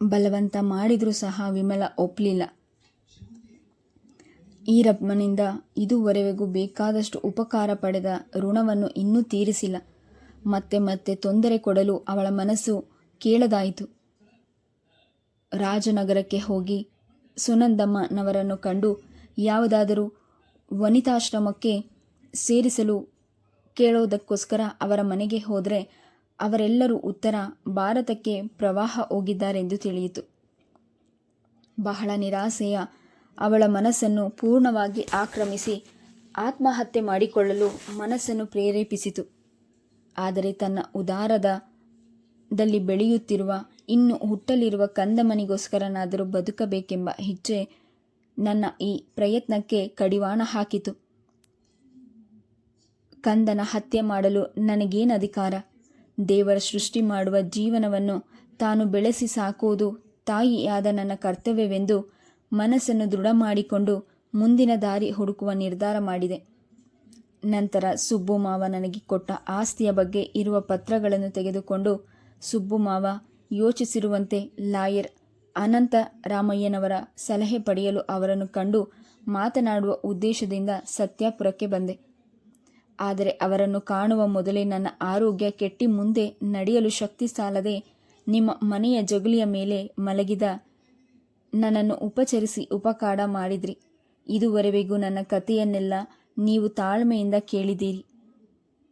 ಬಲವಂತ ಮಾಡಿದರೂ ಸಹ ವಿಮಲ ಒಪ್ಪಲಿಲ್ಲ ಈರಪ್ಪನಿಂದ ಇದುವರೆಗೂ ಬೇಕಾದಷ್ಟು ಉಪಕಾರ ಪಡೆದ ಋಣವನ್ನು ಇನ್ನೂ ತೀರಿಸಿಲ್ಲ. ಮತ್ತೆ ಮತ್ತೆ ತೊಂದರೆ ಕೊಡಲು ಅವಳ ಮನಸ್ಸು ಕೇಳದಾಯಿತು. ರಾಜನಗರಕ್ಕೆ ಹೋಗಿ ಸುನಂದಮ್ಮನವರನ್ನು ಕಂಡು ಯಾವುದಾದರೂ ವನಿತಾಶ್ರಮಕ್ಕೆ ಸೇರಿಸಲು ಕೇಳೋದಕ್ಕೋಸ್ಕರ ಅವರ ಮನೆಗೆ ಹೋದರೆ ಅವರೆಲ್ಲರೂ ಉತ್ತರ ಭಾರತಕ್ಕೆ ಪ್ರವಾಹ ಹೋಗಿದ್ದಾರೆಂದು ತಿಳಿಯಿತು. ಬಹಳ ನಿರಾಸೆಯ ಅವಳ ಮನಸ್ಸನ್ನು ಪೂರ್ಣವಾಗಿ ಆಕ್ರಮಿಸಿ ಆತ್ಮಹತ್ಯೆ ಮಾಡಿಕೊಳ್ಳಲು ಮನಸ್ಸನ್ನು ಪ್ರೇರೇಪಿಸಿತು. ಆದರೆ ತನ್ನ ಉದಾರದ ದಲ್ಲಿ ಬೆಳೆಯುತ್ತಿರುವ, ಇನ್ನು ಹುಟ್ಟಲಿರುವ ಕಂದಮನಿಗೋಸ್ಕರನಾದರೂ ಬದುಕಬೇಕೆಂಬ ಇಚ್ಛೆ ನನ್ನ ಈ ಪ್ರಯತ್ನಕ್ಕೆ ಕಡಿವಾಣ ಹಾಕಿತು. ಕಂದನ ಹತ್ಯೆ ಮಾಡಲು ನನಗೇನು ಅಧಿಕಾರ? ದೇವರ ಸೃಷ್ಟಿ ಮಾಡುವ ಜೀವನವನ್ನು ತಾನು ಬೆಳೆಸಿ ಸಾಕುವುದು ತಾಯಿಯಾದ ನನ್ನ ಕರ್ತವ್ಯವೆಂದು ಮನಸ್ಸನ್ನು ದೃಢ ಮಾಡಿಕೊಂಡು ಮುಂದಿನ ದಾರಿ ಹುಡುಕುವ ನಿರ್ಧಾರ ಮಾಡಿದೆ. ನಂತರ ಸುಬ್ಬು ಮಾವ ನನಗೆ ಕೊಟ್ಟ ಆಸ್ತಿಯ ಬಗ್ಗೆ ಇರುವ ಪತ್ರಗಳನ್ನು ತೆಗೆದುಕೊಂಡು ಸುಬ್ಬು ಮಾವ ಯೋಚಿಸಿರುವಂತೆ ಲಾಯರ್ ಅನಂತ ರಾಮಯ್ಯನವರ ಸಲಹೆ ಪಡೆಯಲು ಅವರನ್ನು ಕಂಡು ಮಾತನಾಡುವ ಉದ್ದೇಶದಿಂದ ಸತ್ಯಾಪುರಕ್ಕೆ ಬಂದೆ. ಆದರೆ ಅವರನ್ನು ಕಾಣುವ ಮೊದಲೇ ನನ್ನ ಆರೋಗ್ಯ ಕೆಟ್ಟಿ ಮುಂದೆ ನಡೆಯಲು ಶಕ್ತಿ ಸಾಲದೆ ನಿಮ್ಮ ಮನೆಯ ಜಗುಲಿಯ ಮೇಲೆ ಮಲಗಿದ ನನ್ನನ್ನು ಉಪಚರಿಸಿ ಉಪಕಾರ ಮಾಡಿದ್ರಿ. ಇದುವರೆಗೂ ನನ್ನ ಕಥೆಯನ್ನೆಲ್ಲ ನೀವು ತಾಳ್ಮೆಯಿಂದ ಕೇಳಿದ್ದೀರಿ.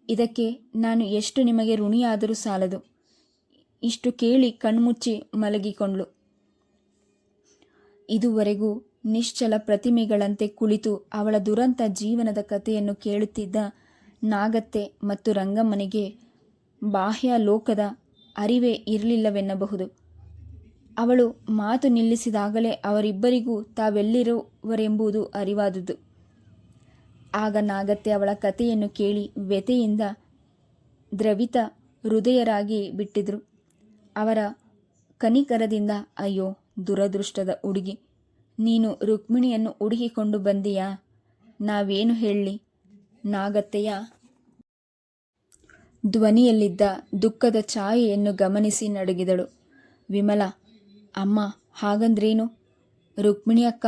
ಇದಕ್ಕೆ ನಾನು ಎಷ್ಟು ನಿಮಗೆ ಋಣಿಯಾದರೂ ಸಾಲದು. ಇಷ್ಟು ಕೇಳಿ ಕಣ್ಮುಚ್ಚಿ ಮಲಗಿಕೊಂಡ್ಳು. ಇದುವರೆಗೂ ನಿಶ್ಚಲ ಪ್ರತಿಮೆಗಳಂತೆ ಕುಳಿತು ಅವಳ ದುರಂತ ಜೀವನದ ಕಥೆಯನ್ನು ಕೇಳುತ್ತಿದ್ದ ನಾಗತ್ತೆ ಮತ್ತು ರಂಗಮ್ಮನಿಗೆ ಬಾಹ್ಯ ಲೋಕದ ಅರಿವೇ ಇರಲಿಲ್ಲವೆನ್ನಬಹುದು. ಅವಳು ಮಾತು ನಿಲ್ಲಿಸಿದಾಗಲೇ ಅವರಿಬ್ಬರಿಗೂ ತಾವೆಲ್ಲಿರುವರೆಂಬುದು ಅರಿವಾದುದು. ಆಗ ನಾಗತ್ತೆ ಅವಳ ಕಥೆಯನ್ನು ಕೇಳಿ ವ್ಯಥೆಯಿಂದ ದ್ರವಿತ ಹೃದಯರಾಗಿ ಬಿಟ್ಟಿದ್ರು. ಅವರ ಕನಿಕರದಿಂದ, ಅಯ್ಯೋ, ದುರದೃಷ್ಟದ ಹುಡುಗಿ, ನೀನು ರುಕ್ಮಿಣಿಯನ್ನು ಹುಡುಕಿಕೊಂಡು ಬಂದೀಯಾ? ನಾವೇನು ಹೇಳಲಿ? ನಾಗತ್ತೆಯ ಧ್ವನಿಯಲ್ಲಿದ್ದ ದುಃಖದ ಛಾಯೆಯನ್ನು ಗಮನಿಸಿ ನಡುಗಿದಳು. ವಿಮಲ, ಅಮ್ಮ, ಹಾಗಂದ್ರೇನು? ರುಕ್ಮಿಣಿ ಅಕ್ಕ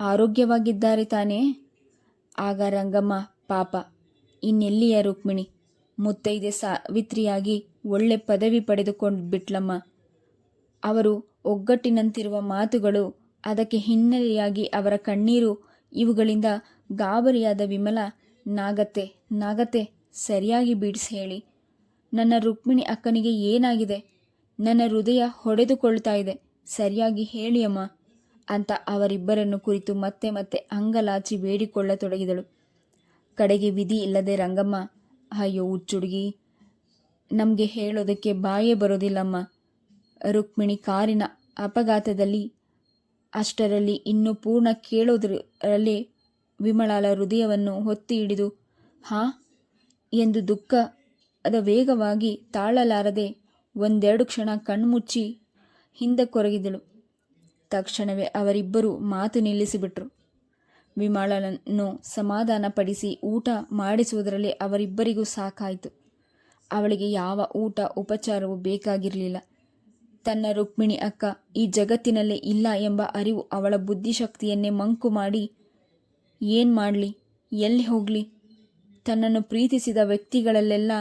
ಆರೋಗ್ಯವಾಗಿದ್ದಾರೆ ತಾನೇ? ಆಗ ರಂಗಮ್ಮ, ಪಾಪ, ಇನ್ನೆಲ್ಲಿಯ ರುಕ್ಮಿಣಿ? ಮುತ್ತೈದೆ ಸಾವಿತ್ರಿಯಾಗಿ ಒಳ್ಳೆ ಪದವಿ ಪಡೆದುಕೊಂಡು ಬಿಟ್ಲಮ್ಮ. ಅವರು ಒಗ್ಗಟ್ಟಿನಂತಿರುವ ಮಾತುಗಳು ಅದಕ್ಕೆ ಹಿನ್ನೆಲೆಯಾಗಿ ಅವರ ಕಣ್ಣೀರು ಇವುಗಳಿಂದ ಗಾಬರಿಯಾದ ವಿಮಲ, ನಾಗತ್ತೆ ನಾಗತ್ತೆ, ಸರಿಯಾಗಿ ಬಿಡಿಸಿ ಹೇಳಿ. ನನ್ನ ರುಕ್ಮಿಣಿ ಅಕ್ಕನಿಗೆ ಏನಾಗಿದೆ? ನನ್ನ ಹೃದಯ ಹೊಡೆದುಕೊಳ್ತಾ ಇದೆ. ಸರಿಯಾಗಿ ಹೇಳಿ ಅಮ್ಮ, ಅಂತ ಅವರಿಬ್ಬರನ್ನು ಕುರಿತು ಮತ್ತೆ ಮತ್ತೆ ಅಂಗಲಾಚಿ ಬೇಡಿಕೊಳ್ಳತೊಡಗಿದಳು. ಕಡೆಗೆ ವಿಧಿ ಇಲ್ಲದೆ, ರಂಗಮ್ಮ, ಅಯ್ಯೋ, ಹುಚ್ಚುಡುಗಿ, ನಮಗೆ ಹೇಳೋದಕ್ಕೆ ಬಾಯೇ ಬರೋದಿಲ್ಲಮ್ಮ. ರುಕ್ಮಿಣಿ ಕಾರಿನ ಅಪಘಾತದಲ್ಲಿ ಅಷ್ಟರಲ್ಲಿ ಇನ್ನೂ ಪೂರ್ಣ ಕೇಳೋದರಲ್ಲಿ ವಿಮಳಾಲ ಹೃದಯವನ್ನು ಹೊತ್ತಿ ಹಿಡಿದು ಹಾ? ಎಂದು ದುಃಖದ ವೇಗವಾಗಿ ತಾಳಲಾರದೆ ಒಂದೆರಡು ಕ್ಷಣ ಕಣ್ಮುಚ್ಚಿ ಹಿಂದೆ ಕೊರಗಿದಳು ತಕ್ಷಣವೇ ಅವರಿಬ್ಬರು ಮಾತು ನಿಲ್ಲಿಸಿಬಿಟ್ರು. ವಿಮಲನನ್ನು ಸಮಾಧಾನಪಡಿಸಿ ಊಟ ಮಾಡಿಸುವುದರಲ್ಲಿ ಅವರಿಬ್ಬರಿಗೂ ಸಾಕಾಯಿತು. ಅವಳಿಗೆ ಯಾವ ಊಟ ಉಪಚಾರವೂ ಬೇಕಾಗಿರಲಿಲ್ಲ. ತನ್ನ ರುಕ್ಮಿಣಿ ಅಕ್ಕ ಈ ಜಗತ್ತಿನಲ್ಲೇ ಇಲ್ಲ ಎಂಬ ಅರಿವು ಅವಳ ಬುದ್ಧಿಶಕ್ತಿಯನ್ನೇ ಮಂಕು ಮಾಡಿ, ಏನು ಮಾಡಲಿ? ಎಲ್ಲಿ ಹೋಗಲಿ? ತನ್ನನ್ನು ಪ್ರೀತಿಸಿದ ವ್ಯಕ್ತಿಗಳಲ್ಲೆಲ್ಲ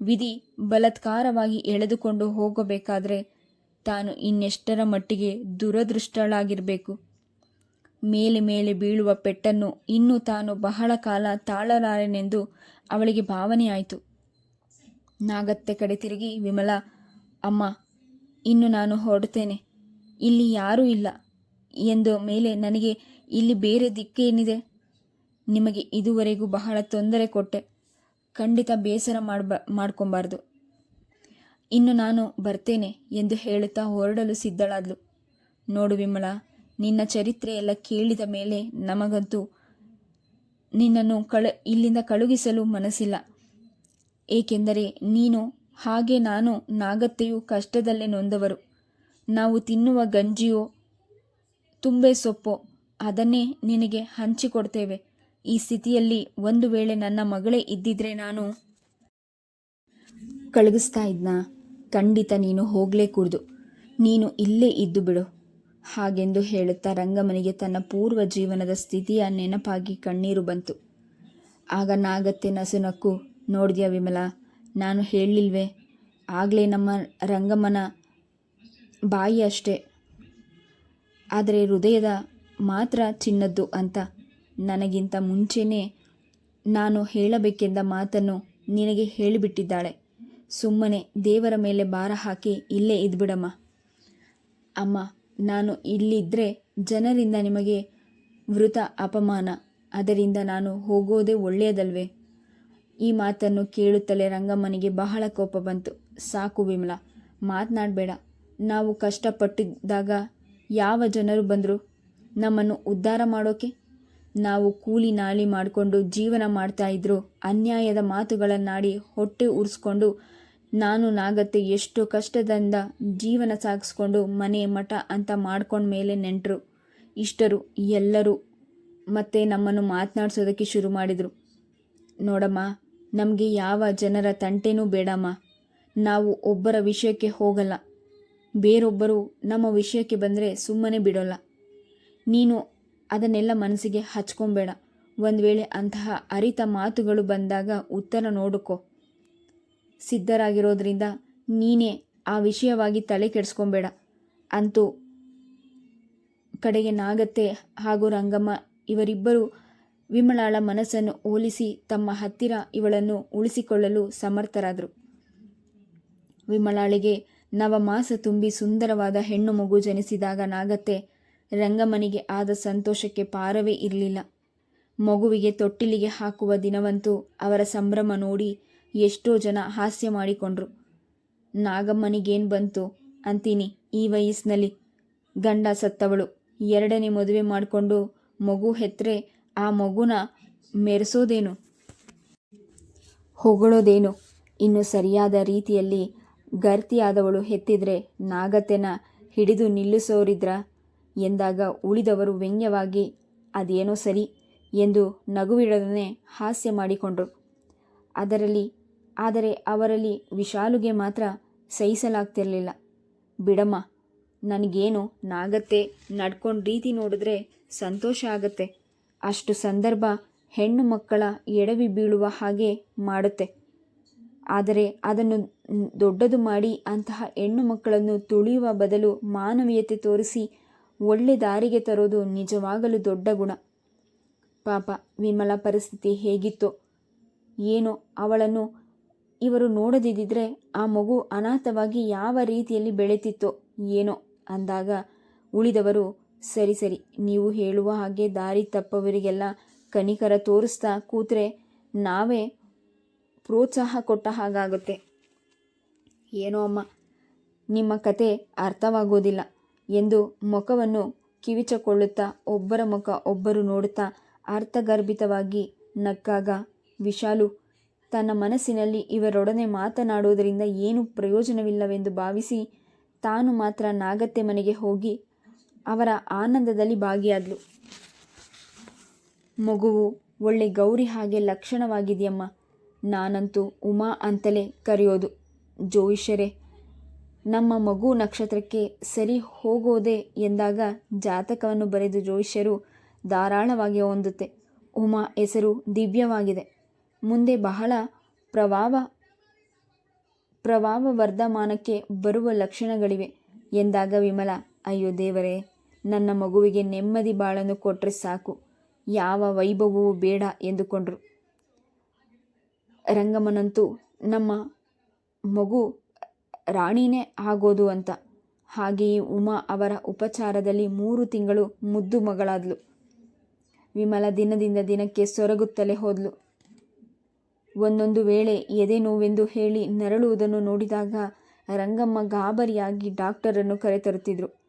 ವಿಧಿ ಬಲತ್ಕಾರವಾಗಿ ಎಳೆದುಕೊಂಡು ಹೋಗಬೇಕಾದರೆ ತಾನು ಇನ್ನೆಷ್ಟರ ಮಟ್ಟಿಗೆ ದುರದೃಷ್ಟಳಾಗಿರಬೇಕು. ಮೇಲೆ ಮೇಲೆ ಬೀಳುವ ಪೆಟ್ಟನ್ನು ಇನ್ನೂ ತಾನು ಬಹಳ ಕಾಲ ತಾಳಲಾರೆನೆಂದು ಅವಳಿಗೆ ಭಾವನೆಯಾಯಿತು. ನಾಗತ್ತೆ ಕಡೆ ತಿರುಗಿ, ವಿಮಲ, ಅಮ್ಮ, ಇನ್ನು ನಾನು ಹೊರಡ್ತೇನೆ. ಇಲ್ಲಿ ಯಾರೂ ಇಲ್ಲ. ಎಂದು ಮೇಲೆ, ನನಗೆ ಇಲ್ಲಿ ಬೇರೆ ದಿಕ್ಕೇನಿದೆ ನಿಮಗೆ ಇದುವರೆಗೂ ಬಹಳ ತೊಂದರೆ ಕೊಟ್ಟೆ. ಖಂಡಿತ ಬೇಸರ ಮಾಡಬ, ಮಾಡ್ಕೊಬಾರ್ದು. ಇನ್ನು ನಾನು ಬರ್ತೇನೆ ಎಂದು ಹೇಳುತ್ತಾ ಹೊರಡಲು ಸಿದ್ಧಳಾದ್ಲು. ನೋಡು ವಿಮಲ, ನಿನ್ನ ಚರಿತ್ರೆ ಎಲ್ಲ ಕೇಳಿದ ಮೇಲೆ ನಮಗಂತೂ ನಿನ್ನನ್ನು ಕಳ, ಇಲ್ಲಿಂದ ಕಳುಗಿಸಲು ಮನಸ್ಸಿಲ್ಲ. ಏಕೆಂದರೆ ನೀನು, ಹಾಗೆ ನಾನು ನಾಗತ್ತೆಯು ಕಷ್ಟದಲ್ಲೇ ನೊಂದವರು. ನಾವು ತಿನ್ನುವ ಗಂಜಿಯೋ, ತುಂಬೆ ಸೊಪ್ಪೋ, ಅದನ್ನೇ ನಿನಗೆ ಹಂಚಿಕೊಡ್ತೇವೆ. ಈ ಸ್ಥಿತಿಯಲ್ಲಿ ಒಂದು ವೇಳೆ ನನ್ನ ಮಗಳೇ ಇದ್ದಿದ್ರೆ ನಾನು ಕಳಗಿಸ್ತಾ ಇದ್ನ? ಖಂಡಿತ ನೀನು ಹೋಗಲೇ ಕೂಡ್ದು. ನೀನು ಇಲ್ಲೇ ಇದ್ದು ಬಿಡು. ಹಾಗೆಂದು ಹೇಳುತ್ತಾ ರಂಗಮನಿಗೆ ತನ್ನ ಪೂರ್ವ ಜೀವನದ ಸ್ಥಿತಿಯ ನೆನಪಾಗಿ ಕಣ್ಣೀರು ಬಂತು. ಆಗ ನಾಗತ್ತೆ ನಸುನಕ್ಕು ನೋಡಿದ್ಯಾ ವಿಮಲ, ನಾನು ಹೇಳಿಲ್ವೇ ಆಗಲೇ ನಮ್ಮ ರಂಗಮ್ಮನ ಬಾಯಿ ಅಷ್ಟೇ. ಆದರೆ ಹೃದಯದ ಮಾತ್ರ ಚಿನ್ನದ್ದು ಅಂತ. ನನಗಿಂತ ಮುಂಚೆನೇ ನಾನು ಹೇಳಬೇಕೆಂದ ಮಾತನ್ನು ನಿನಗೆ ಹೇಳಿಬಿಟ್ಟಿದ್ದಾಳೆ. ಸುಮ್ಮನೆ ದೇವರ ಮೇಲೆ ಭಾರ ಹಾಕಿ ಇಲ್ಲೇ ಇದ್ಬಿಡಮ್ಮ. ಅಮ್ಮ, ನಾನು ಇಲ್ಲಿದ್ದರೆ ಜನರಿಂದ ನಿಮಗೆ ವೃತ ಅಪಮಾನ. ಅದರಿಂದ ನಾನು ಹೋಗೋದೇ ಒಳ್ಳೆಯದಲ್ವೇ? ಈ ಮಾತನ್ನು ಕೇಳುತ್ತಲೇ ರಂಗಮ್ಮನಿಗೆ ಬಹಳ ಕೋಪ ಬಂತು. ಸಾಕು ವಿಮಲ, ಮಾತನಾಡಬೇಡ. ನಾವು ಕಷ್ಟಪಟ್ಟಿದ್ದಾಗ ಯಾವ ಜನರು ಬಂದರು? ನಮ್ಮನ್ನು ಉದ್ಧಾರ ಮಾಡೋಕೆ? ನಾವು ಕೂಲಿ ನಾಲಿ ಮಾಡಿಕೊಂಡು ಜೀವನ ಮಾಡ್ತಾ ಇದ್ರು, ಅನ್ಯಾಯದ ಮಾತುಗಳನ್ನಾಡಿ ಹೊಟ್ಟೆ ಉರಿಸ್ಕೊಂಡು ನಾನು ನಾಗತ್ತೆ ಎಷ್ಟು ಕಷ್ಟದಿಂದ ಜೀವನ ಸಾಗಿಸ್ಕೊಂಡು ಮನೆ ಮಠ ಅಂತ ಮಾಡ್ಕೊಂಡ ಮೇಲೆ ನೆಂಟರು. ಇಷ್ಟರು, ಎಲ್ಲರೂ ಮತ್ತೆ ನಮ್ಮನ್ನು ಮಾತನಾಡ್ಸೋದಕ್ಕೆ ಶುರು ಮಾಡಿದರು. ನೋಡಮ್ಮ, ನಮಗೆ ಯಾವ ಜನರ ತಂಟೆನೂ ಬೇಡಮ್ಮ. ನಾವು ಒಬ್ಬರ ವಿಷಯಕ್ಕೆ ಹೋಗಲ್ಲ. ಬೇರೊಬ್ಬರು ನಮ್ಮ ವಿಷಯಕ್ಕೆ ಬಂದರೆ ಸುಮ್ಮನೆ ಬಿಡೋಲ್ಲ. ನೀನು ಅದನ್ನೆಲ್ಲ ಮನಸ್ಸಿಗೆ ಹಚ್ಕೊಂಬೇಡ. ಒಂದು ವೇಳೆ ಅಂತಹ ಅರಿತ ಮಾತುಗಳು ಬಂದಾಗ ಉತ್ತರ ನೋಡುಕೋ. ಸಿದ್ಧರಾಗಿರೋದ್ರಿಂದ ನೀನೇ ಆ ವಿಷಯವಾಗಿ ತಲೆ ಕೆಡಿಸ್ಕೊಂಬೇಡ. ಅಂತೂ ಕಡೆಗೆ ನಾಗತ್ತೆ ಹಾಗೂ ರಂಗಮ್ಮ ಇವರಿಬ್ಬರು ವಿಮಲಾಳ ಮನಸ್ಸನ್ನು ಹೋಲಿಸಿ ತಮ್ಮ ಹತ್ತಿರ ಇವಳನ್ನು ಉಳಿಸಿಕೊಳ್ಳಲು ಸಮರ್ಥರಾದರು. ವಿಮಲಾಳಿಗೆ ನವಮಾಸ ತುಂಬಿ ಸುಂದರವಾದ ಹೆಣ್ಣು ಮಗು ಜನಿಸಿದಾಗ ನಾಗತ್ತೆ ರಂಗಮ್ಮನಿಗೆ ಆದ ಸಂತೋಷಕ್ಕೆ ಪಾರವೇ ಇರಲಿಲ್ಲ. ಮಗುವಿಗೆ ತೊಟ್ಟಿಲಿಗೆ ಹಾಕುವ ದಿನವಂತೂ ಅವರ ಸಂಭ್ರಮ ನೋಡಿ ಎಷ್ಟೋ ಜನ ಹಾಸ್ಯ ಮಾಡಿಕೊಂಡ್ರು. ನಾಗಮ್ಮನಿಗೇನು ಬಂತು ಅಂತೀನಿ ಈ ವಯಸ್ಸಿನಲ್ಲಿ. ಗಂಡ ಸತ್ತವಳು. ಎರಡನೇ ಮದುವೆ ಮಾಡಿಕೊಂಡು ಮಗು ಹೆತ್ತರೆ ಆ ಮಗುನ ಮೆರೆಸೋದೇನು? ಹೊಗಳೋದೇನು? ಇನ್ನು ಸರಿಯಾದ ರೀತಿಯಲ್ಲಿ ಗರ್ತಿಯಾದವಳು ಹೆತ್ತಿದ್ರೆ ನಾಗತೆನ ಹಿಡಿದು ನಿಲ್ಲಿಸೋರಿದ್ರ? ಎಂದಾಗ ಉಳಿದವರು ವ್ಯಂಗ್ಯವಾಗಿ, ಅದೇನೋ ಸರಿ ಎಂದು ನಗುವಿಡದನೆ ಹಾಸ್ಯ ಮಾಡಿಕೊಂಡರು. ಅದರಲ್ಲಿ, ಆದರೆ ಅವರಲ್ಲಿ ವಿಶಾಲುಗೆ ಮಾತ್ರ ಸಹಿಸಲಾಗ್ತಿರಲಿಲ್ಲ. ಬಿಡಮ್ಮ, ನನಗೇನು ನಾಗತ್ತೆ, ನಡ್ಕೊಂಡು ರೀತಿ ನೋಡಿದ್ರೆ ಸಂತೋಷ ಆಗತ್ತೆ. ಅಷ್ಟು ಸಂದರ್ಭ ಹೆಣ್ಣು ಮಕ್ಕಳ ಎಡವಿ ಬೀಳುವ ಹಾಗೆ ಮಾಡುತ್ತೆ. ಆದರೆ ಅದನ್ನು ದೊಡ್ಡದು ಮಾಡಿ ಅಂತಹ ಹೆಣ್ಣು ಮಕ್ಕಳನ್ನು ತುಳಿಯುವ ಬದಲು ಮಾನವೀಯತೆ ತೋರಿಸಿ ಒಳ್ಳೆ ದಾರಿಗೆ ತರೋದು ನಿಜವಾಗಲೂ ದೊಡ್ಡ ಗುಣ. ಪಾಪ, ವಿಮಲ ಪರಿಸ್ಥಿತಿ ಹೇಗಿತ್ತೋ, ಏನೋ ಅವಳನ್ನು ಇವರು ನೋಡದಿದ್ದರೆ ಆ ಮಗು ಅನಾಥವಾಗಿ ಯಾವ ರೀತಿಯಲ್ಲಿ ಬೆಳೆತಿತ್ತೋ, ಏನೋ ಅಂದಾಗ ಉಳಿದವರು, ಸರಿ ಸರಿ, ನೀವು ಹೇಳುವ ಹಾಗೆ ದಾರಿ ತಪ್ಪವರಿಗೆಲ್ಲ ಕನಿಕರ ತೋರಿಸ್ತಾ ಕೂತ್ರೆ ನಾವೇ ಪ್ರೋತ್ಸಾಹ ಕೊಟ್ಟ ಹಾಗಾಗುತ್ತೆ. ಏನೋ ಅಮ್ಮ, ನಿಮ್ಮ ಕತೆ ಅರ್ಥವಾಗೋದಿಲ್ಲ. ಎಂದು ಮುಖವನ್ನು ಕಿವಿಚಕೊಳ್ಳುತ್ತಾ ಒಬ್ಬರ ಮುಖ ಒಬ್ಬರು ನೋಡುತ್ತಾ ಅರ್ಥಗರ್ಭಿತವಾಗಿ ನಕ್ಕಾಗ, ವಿಶಾಲು, ತನ್ನ ಮನಸ್ಸಿನಲ್ಲಿ ಇವರೊಡನೆ ಮಾತನಾಡುವುದರಿಂದ ಏನು ಪ್ರಯೋಜನವಿಲ್ಲವೆಂದು ಭಾವಿಸಿ ತಾನು ಮಾತ್ರ ನಾಗತ್ತೆ ಮನೆಗೆ ಹೋಗಿ ಅವರ ಆನಂದದಲ್ಲಿ ಭಾಗಿಯಾದ್ಲು. ಮಗುವು, ಒಳ್ಳೆ ಗೌರಿ ಹಾಗೆ ಲಕ್ಷಣವಾಗಿದೆಯಮ್ಮ. ನಾನಂತೂ ಉಮಾ ಅಂತಲೇ ಕರೆಯೋದು. ಜೋಯಿಷರೇ ನಮ್ಮ ಮಗು ನಕ್ಷತ್ರಕ್ಕೆ ಸರಿ ಹೋಗೋದೆ ಎಂದಾಗ ಜಾತಕವನ್ನು ಬರೆದು ಜೋಯಿಷ್ಯರು ಧಾರಾಳವಾಗಿ ಹೊಂದುತ್ತೆ. ಉಮಾ ಹೆಸರು ದಿವ್ಯವಾಗಿದೆ. ಮುಂದೆ ಬಹಳ ಪ್ರಭಾವ ಪ್ರಭಾವ ವರ್ಧಮಾನಕ್ಕೆ ಬರುವ ಲಕ್ಷಣಗಳಿವೆ ಎಂದಾಗ ವಿಮಲ, ಅಯ್ಯೋ ದೇವರೇ, ನನ್ನ ಮಗುವಿಗೆ ನೆಮ್ಮದಿ ಬಾಳನ್ನು ಕೊಟ್ಟರೆ ಸಾಕು, ಯಾವ ವೈಭವವೂ ಬೇಡ ಎಂದುಕೊಂಡರು. ರಂಗಮ್ಮನಂತೂ ನಮ್ಮ ಮಗು ರಾಣಿನೇ ಆಗೋದು ಅಂತ. ಹಾಗೆಯೇ ಉಮಾ ಅವರ ಉಪಚಾರದಲ್ಲಿ ಮೂರು ತಿಂಗಳು ಮುದ್ದು ಮಗಳಾದ್ಲು. ವಿಮಲ ದಿನದಿಂದ ದಿನಕ್ಕೆ ಸೊರಗುತ್ತಲೇ ಹೋದ್ಲು. ಒಂದೊಂದು ವೇಳೆ ಎದೆ ನೋವೆಂದು ಹೇಳಿ ನರಳುವುದನ್ನು ನೋಡಿದಾಗ ರಂಗಮ್ಮ ಗಾಬರಿಯಾಗಿ ಡಾಕ್ಟರನ್ನು ಕರೆತರುತ್ತಿದ್ರು.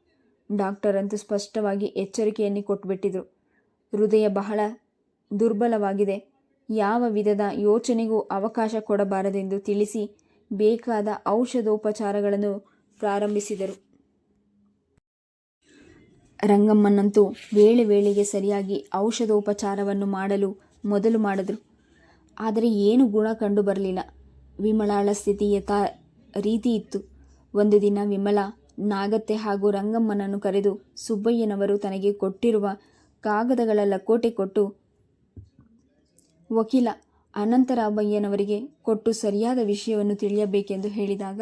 ಡಾಕ್ಟರ್ ಅಂತೂ ಸ್ಪಷ್ಟವಾಗಿ ಎಚ್ಚರಿಕೆಯನ್ನು ಕೊಟ್ಬಿಟ್ಟಿದ್ರು. ಹೃದಯ ಬಹಳ ದುರ್ಬಲವಾಗಿದೆ. ಯಾವ ವಿಧದ ಯೋಚನೆಗೂ ಅವಕಾಶ ಕೊಡಬಾರದೆಂದು ತಿಳಿಸಿ ಬೇಕಾದ ಔಷಧೋಪಚಾರಗಳನ್ನು ಪ್ರಾರಂಭಿಸಿದರು. ರಂಗಮ್ಮನಂತೂ ವೇಳೆ ವೇಳೆಗೆ ಸರಿಯಾಗಿ ಔಷಧೋಪಚಾರವನ್ನು ಮಾಡಲು ಮೊದಲು ಮಾಡಿದ್ರು. ಆದರೆ ಏನು ಗುಣ ಕಂಡು ಬರಲಿಲ್ಲ. ವಿಮಲಾಳ ಸ್ಥಿತಿ ಯಥಾ ರೀತಿ ಇತ್ತು. ಒಂದು ದಿನ ವಿಮಲ ನಾಗತ್ತೆ ಹಾಗೂ ರಂಗಮ್ಮನನ್ನು ಕರೆದು ಸುಬ್ಬಯ್ಯನವರು ತನಗೆ ಕೊಟ್ಟಿರುವ ಕಾಗದಗಳ ಲಕೋಟೆ ಕೊಟ್ಟು, ವಕೀಲ ಅನಂತರಾಮಯ್ಯನವರಿಗೆ ಕೊಟ್ಟು ಸರಿಯಾದ ವಿಷಯವನ್ನು ತಿಳಿಯಬೇಕೆಂದು ಹೇಳಿದಾಗ,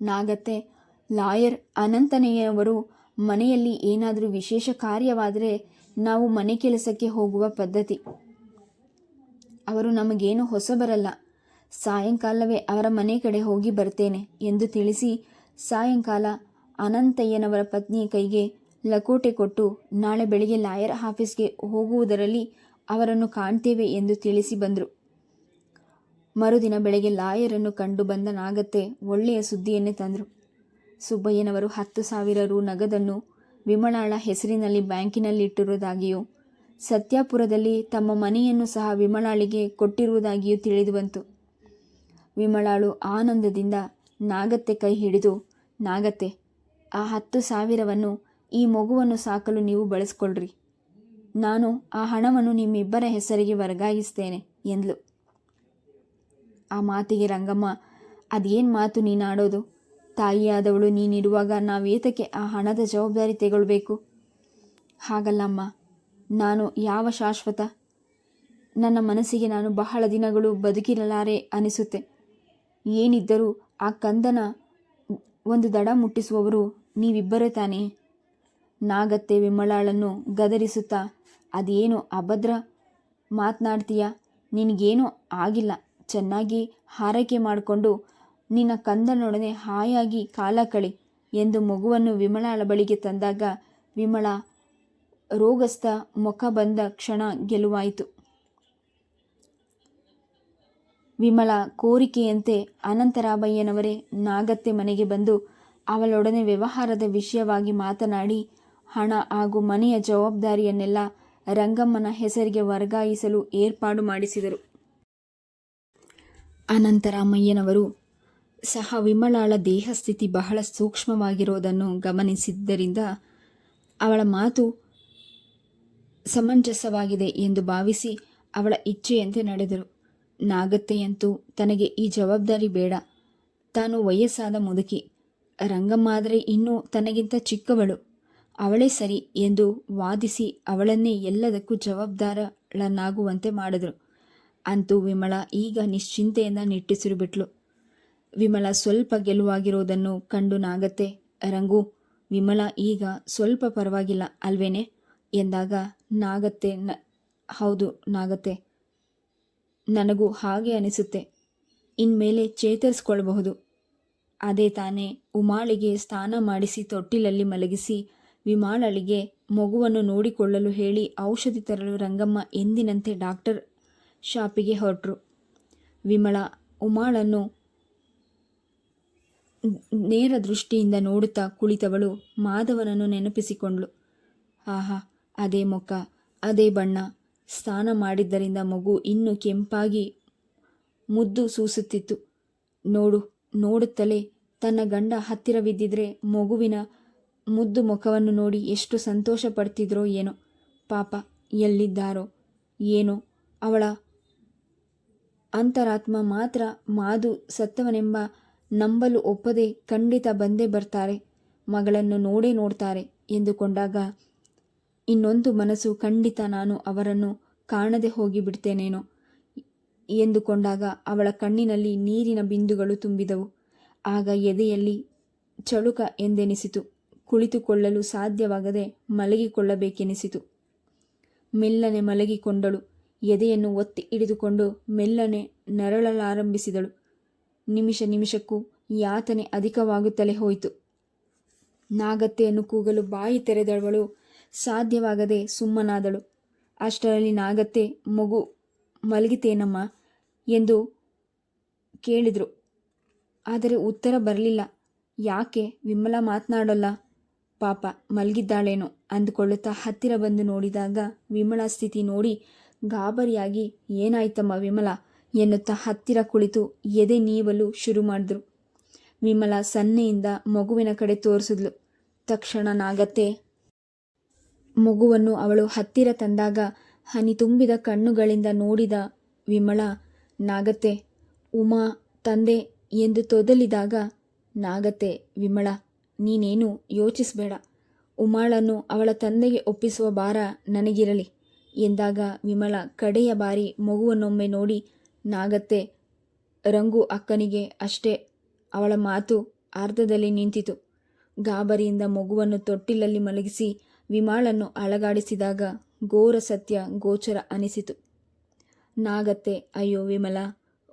ನಾಗತ್ತೆ, ಲಾಯರ್ ಅನಂತನಯ್ಯನವರು ಮನೆಯಲ್ಲಿ ಏನಾದರೂ ವಿಶೇಷ ಕಾರ್ಯವಾದರೆ ನಾವು ಮನೆ ಕೆಲಸಕ್ಕೆ ಹೋಗುವ ಪದ್ಧತಿ. ಅವರು ನಮಗೇನು ಹೊಸಬರಲ್ಲ ಸಾಯಂಕಾಲವೇ ಅವರ ಮನೆ ಕಡೆ ಹೋಗಿ ಬರ್ತೇನೆ ಎಂದು ತಿಳಿಸಿ ಸಾಯಂಕಾಲ ಅನಂತಯ್ಯನವರ ಪತ್ನಿಯ ಕೈಗೆ ಲಕೋಟೆ ಕೊಟ್ಟು ನಾಳೆ ಬೆಳಿಗ್ಗೆ ಲಾಯರ್ ಆಫೀಸ್ಗೆ ಹೋಗುವುದರಲ್ಲಿ ಅವರನ್ನು ಕಾಣ್ತೇವೆ ಎಂದು ತಿಳಿಸಿ ಬಂದರು. ಮರುದಿನ ಬೆಳಗ್ಗೆ ಲಾಯರನ್ನು ಕಂಡು ಬಂದ ನಾಗತ್ತೆ ಒಳ್ಳೆಯ ಸುದ್ದಿಯನ್ನೇ ತಂದರು. ಸುಬ್ಬಯ್ಯನವರು ಹತ್ತು ಸಾವಿರ ರು ನಗದನ್ನು ವಿಮಲಾಳ ಹೆಸರಿನಲ್ಲಿ ಬ್ಯಾಂಕಿನಲ್ಲಿಟ್ಟಿರುವುದಾಗಿಯೂ, ಸತ್ಯಾಪುರದಲ್ಲಿ ತಮ್ಮ ಮನೆಯನ್ನು ಸಹ ವಿಮಲಾಳಿಗೆ ಕೊಟ್ಟಿರುವುದಾಗಿಯೂ ತಿಳಿದುಬಂತು ವಿಮಲಾಳು ಆನಂದದಿಂದ ನಾಗತ್ತೆ ಕೈ ಹಿಡಿದು, ನಾಗತ್ತೆ, ಆ ಹತ್ತು ಸಾವಿರವನ್ನು ಈ ಮಗುವನ್ನು ಸಾಕಲು ನೀವು ಬಳಸ್ಕೊಳ್ರಿ. ನಾನು ಆ ಹಣವನ್ನು ನಿಮ್ಮಿಬ್ಬರ ಹೆಸರಿಗೆ ವರ್ಗಾಯಿಸ್ತೇನೆ, ಎಂದ್ಲು. ಆ ಮಾತಿಗೆ ರಂಗಮ್ಮ, ಅದೇನು ಮಾತು ನೀನಾಡೋದು? ತಾಯಿಯಾದವಳು ನೀನಿರುವಾಗ ನಾವೇತಕ್ಕೆ ಆ ಹಣದ ಜವಾಬ್ದಾರಿ ತೆಗೊಳ್ಬೇಕು? ಹಾಗಲ್ಲಮ್ಮ ನಾನು ಯಾವ ಶಾಶ್ವತ? ನನ್ನ ಮನಸ್ಸಿಗೆ ನಾನು ಬಹಳ ದಿನಗಳು ಬದುಕಿರಲಾರೆ ಅನಿಸುತ್ತೆ. ಏನಿದ್ದರೂ ಆ ಕಂದನ ಒಂದು ದಡ ಮುಟ್ಟಿಸುವವರು ನೀವಿಬ್ಬರೇ ತಾನೇ. ನಾಗತ್ತೆ ವಿಮಲಾಳನ್ನು ಗದರಿಸುತ್ತಾ ಅದೇನು ಅಭದ್ರ ಮಾತನಾಡ್ತೀಯ? ನಿನಗೇನೂ ಆಗಿಲ್ಲ. ಚೆನ್ನಾಗಿ ಹಾರೈಕೆ ಮಾಡಿಕೊಂಡು ನಿನ್ನ ಕಂದನೊಡನೆ ಹಾಯಾಗಿ ಕಾಲ ಕಳಿ ಎಂದು ಮಗುವನ್ನು ವಿಮಲಾಳ ಬಳಿಗೆ ತಂದಾಗ ವಿಮಳ ರೋಗಸ್ಥ ಮುಖ ಬಂದ ಕ್ಷಣ ಗೆಲುವಾಯಿತು. ವಿಮಳ ಕೋರಿಕೆಯಂತೆ ಅನಂತರಾಮಯ್ಯನವರೇ ನಾಗತ್ತೆ ಮನೆಗೆ ಬಂದು ಅವಳೊಡನೆ ವ್ಯವಹಾರದ ವಿಷಯವಾಗಿ ಮಾತನಾಡಿ ಹಣ ಹಾಗೂ ಮನೆಯ ಜವಾಬ್ದಾರಿಯನ್ನೆಲ್ಲ ರಂಗಮ್ಮನ ಹೆಸರಿಗೆ ವರ್ಗಾಯಿಸಲು ಏರ್ಪಾಡು ಮಾಡಿಸಿದರು. ಅನಂತರಾಮಯ್ಯನವರು ಸಹ ವಿಮಲಾಳ ದೇಹಸ್ಥಿತಿ ಬಹಳ ಸೂಕ್ಷ್ಮವಾಗಿರೋದನ್ನು ಗಮನಿಸಿದ್ದರಿಂದ ಅವಳ ಮಾತು ಸಮಂಜಸವಾಗಿದೆ ಎಂದು ಭಾವಿಸಿ ಅವಳ ಇಚ್ಛೆಯಂತೆ ನಡೆದರು. ನಾಗತ್ತೆಯಂತೂ ತನಗೆ ಈ ಜವಾಬ್ದಾರಿ ಬೇಡ. ತಾನು ವಯಸ್ಸಾದ ಮುದುಕಿ. ರಂಗಮ್ಮ ಆದರೆ ಇನ್ನೂ ತನಗಿಂತ ಚಿಕ್ಕವಳು. ಅವಳೇ ಸರಿ ಎಂದು ವಾದಿಸಿ ಅವಳನ್ನೇ ಎಲ್ಲದಕ್ಕೂ ಜವಾಬ್ದಾರಳನ್ನಾಗುವಂತೆ ಮಾಡಿದರು. ಅಂತೂ ವಿಮಲ ಈಗ ನಿಶ್ಚಿಂತೆಯಿಂದ ನಿಟ್ಟಿಸಿರು ಬಿಟ್ಲು ವಿಮಲ ಸ್ವಲ್ಪ ಗೆಲುವಾಗಿರೋದನ್ನು ಕಂಡು ನಾಗತ್ತೆ. ರಂಗು, ವಿಮಲ ಈಗ ಸ್ವಲ್ಪ ಪರವಾಗಿಲ್ಲ ಅಲ್ವೇನೆ? ಎಂದಾಗ ನಾಗತ್ತೆ ನ, ಹೌದು ನಾಗತ್ತೆ. ನನಗೂ ಹಾಗೆ ಅನಿಸುತ್ತೆ. ಇನ್ಮೇಲೆ ಚೇತರಿಸ್ಕೊಳ್ಬಹುದು. ಅದೇ ತಾನೇ ಉಮಾಳಿಗೆ ಸ್ನಾನ ಮಾಡಿಸಿ ತೊಟ್ಟಿಲಲ್ಲಿ ಮಲಗಿಸಿ ವಿಮಾಳಳಿಗೆ ಮಗುವನ್ನು ನೋಡಿಕೊಳ್ಳಲು ಹೇಳಿ ಔಷಧಿ ತರಲು ರಂಗಮ್ಮ ಎಂದಿನಂತೆ ಡಾಕ್ಟರ್ ಶಾಪಿಗೆ ಹೊರಟರು. ವಿಮಳ ಉಮಾಳನ್ನು ನೇರ ದೃಷ್ಟಿಯಿಂದ ನೋಡುತ್ತಾ ಕುಳಿತವಳು ಮಾಧವನನ್ನು ನೆನಪಿಸಿಕೊಂಡಳು. ಆಹಾ, ಅದೇ ಮುಖ ಅದೇ ಬಣ್ಣ. ಸ್ನಾನ ಮಾಡಿದ್ದರಿಂದ ಮಗು ಇನ್ನೂ ಕೆಂಪಾಗಿ ಮುದ್ದು ಸೂಸುತ್ತಿತ್ತು. ನೋಡು, ನೋಡುತ್ತಲೇ ತನ್ನ ಗಂಡ ಹತ್ತಿರವಿದ್ದಿದ್ರೆ ಮಗುವಿನ ಮುದ್ದು ಮುಖವನ್ನು ನೋಡಿ ಎಷ್ಟು ಸಂತೋಷ ಪಡ್ತಿದ್ರೋ ಏನೋ. ಪಾಪ, ಎಲ್ಲಿದ್ದಾರೋ, ಏನೋ. ಅವಳ ಅಂತರಾತ್ಮ ಮಾತ್ರ ಮಾದು ಸತ್ತವನೆಂಬ ನಂಬಲು ಒಪ್ಪದೆ ಖಂಡಿತ ಬಂದೇ ಬರ್ತಾರೆ, ಮಗಳನ್ನು ನೋಡೇ ನೋಡ್ತಾರೆ ಎಂದುಕೊಂಡಾಗ ಇನ್ನೊಂದು ಮನಸ್ಸು ಖಂಡಿತ ನಾನು ಅವರನ್ನು ಕಾಣದೆ ಹೋಗಿ ಬಿಡ್ತೇನೇನೋ ಎಂದುಕೊಂಡಾಗ ಅವಳ ಕಣ್ಣಿನಲ್ಲಿ ನೀರಿನ ಬಿಂದುಗಳು ತುಂಬಿದವು. ಆಗ ಎದೆಯಲ್ಲಿ ಚಳುಕ ಎಂದೆನಿಸಿತು. ಕುಳಿತುಕೊಳ್ಳಲು ಸಾಧ್ಯವಾಗದೆ ಮಲಗಿಕೊಳ್ಳಬೇಕೆನಿಸಿತು. ಮೆಲ್ಲನೆ ಮಲಗಿಕೊಂಡಳು. ಎದೆಯನ್ನು ಒತ್ತಿ ಹಿಡಿದುಕೊಂಡು ಮೆಲ್ಲನೆ ನರಳಲಾರಂಭಿಸಿದಳು. ನಿಮಿಷ ನಿಮಿಷಕ್ಕೂ ಯಾತನೆ ಅಧಿಕವಾಗುತ್ತಲೇ ಹೋಯಿತು. ನಾಗತ್ತೆಯನ್ನು ಕೂಗಲು ಬಾಯಿ ತೆರೆದವಳು ಸಾಧ್ಯವಾಗದೆ ಸುಮ್ಮನಾದಳು. ಅಷ್ಟರಲ್ಲಿ ನಾಗತ್ತೆ, ಮಗು, ಮಲಗಿತೇನಮ್ಮ? ಎಂದು ಕೇಳಿದರು. ಆದರೆ ಉತ್ತರ ಬರಲಿಲ್ಲ. ಯಾಕೆ? ವಿಮಲ ಮಾತನಾಡಲ್ಲ. ಪಾಪ ಮಲಗಿದ್ದಾಳೇನೋ ಅಂದುಕೊಳ್ಳುತ್ತಾ ಹತ್ತಿರ ಬಂದು ನೋಡಿದಾಗ ವಿಮಲಾ ಸ್ಥಿತಿ ನೋಡಿ ಗಾಬರಿಯಾಗಿ, ಏನಾಯ್ತಮ್ಮ ವಿಮಲ? ಎನ್ನುತ್ತಾ ಹತ್ತಿರ ಕುಳಿತು ಎದೆ ನೀವಲು ಶುರು ಮಾಡಿದ್ರು. ವಿಮಲ ಸನ್ನೆಯಿಂದ ಮಗುವಿನ ಕಡೆ ತೋರಿಸಿದ್ಲು. ತಕ್ಷಣ ನಾಗತ್ತೆ. ಮಗುವನ್ನು ಅವಳು ಹತ್ತಿರ ತಂದಾಗ ಹನಿ ತುಂಬಿದ ಕಣ್ಣುಗಳಿಂದ ನೋಡಿದ ವಿಮಲ, ನಾಗತ್ತೆ, ಉಮಾ, ತಂದೆ ಎಂದು ತೊದಲಿದಾಗ, ನಾಗತ್ತೆ ವಿಮಳ ನೀನೇನು ಯೋಚಿಸಬೇಡ. ಉಮಾಳನ್ನು ಅವಳ ತಂದೆಗೆ ಒಪ್ಪಿಸುವ ಭಾರ ನನಗಿರಲಿ. ಎಂದಾಗ ವಿಮಲ ಕಡೆಯ ಬಾರಿ ಮಗುವನ್ನೊಮ್ಮೆ ನೋಡಿ, ನಾಗತ್ತೆ, ರಂಗು ಅಕ್ಕನಿಗೆ ಅಷ್ಟೇ. ಅವಳ ಮಾತು ಅರ್ಧದಲ್ಲಿ ನಿಂತಿತು. ಗಾಬರಿಯಿಂದ ಮಗುವನ್ನು ತೊಟ್ಟಿಲಲ್ಲಿ ಮಲಗಿಸಿ ವಿಮಾಳನ್ನು ಅಳಗಾಡಿಸಿದಾಗ ಘೋರ ಸತ್ಯ ಗೋಚರ ಅನಿಸಿತು. ನಾಗತ್ತೆ, ಅಯ್ಯೋ ವಿಮಲ,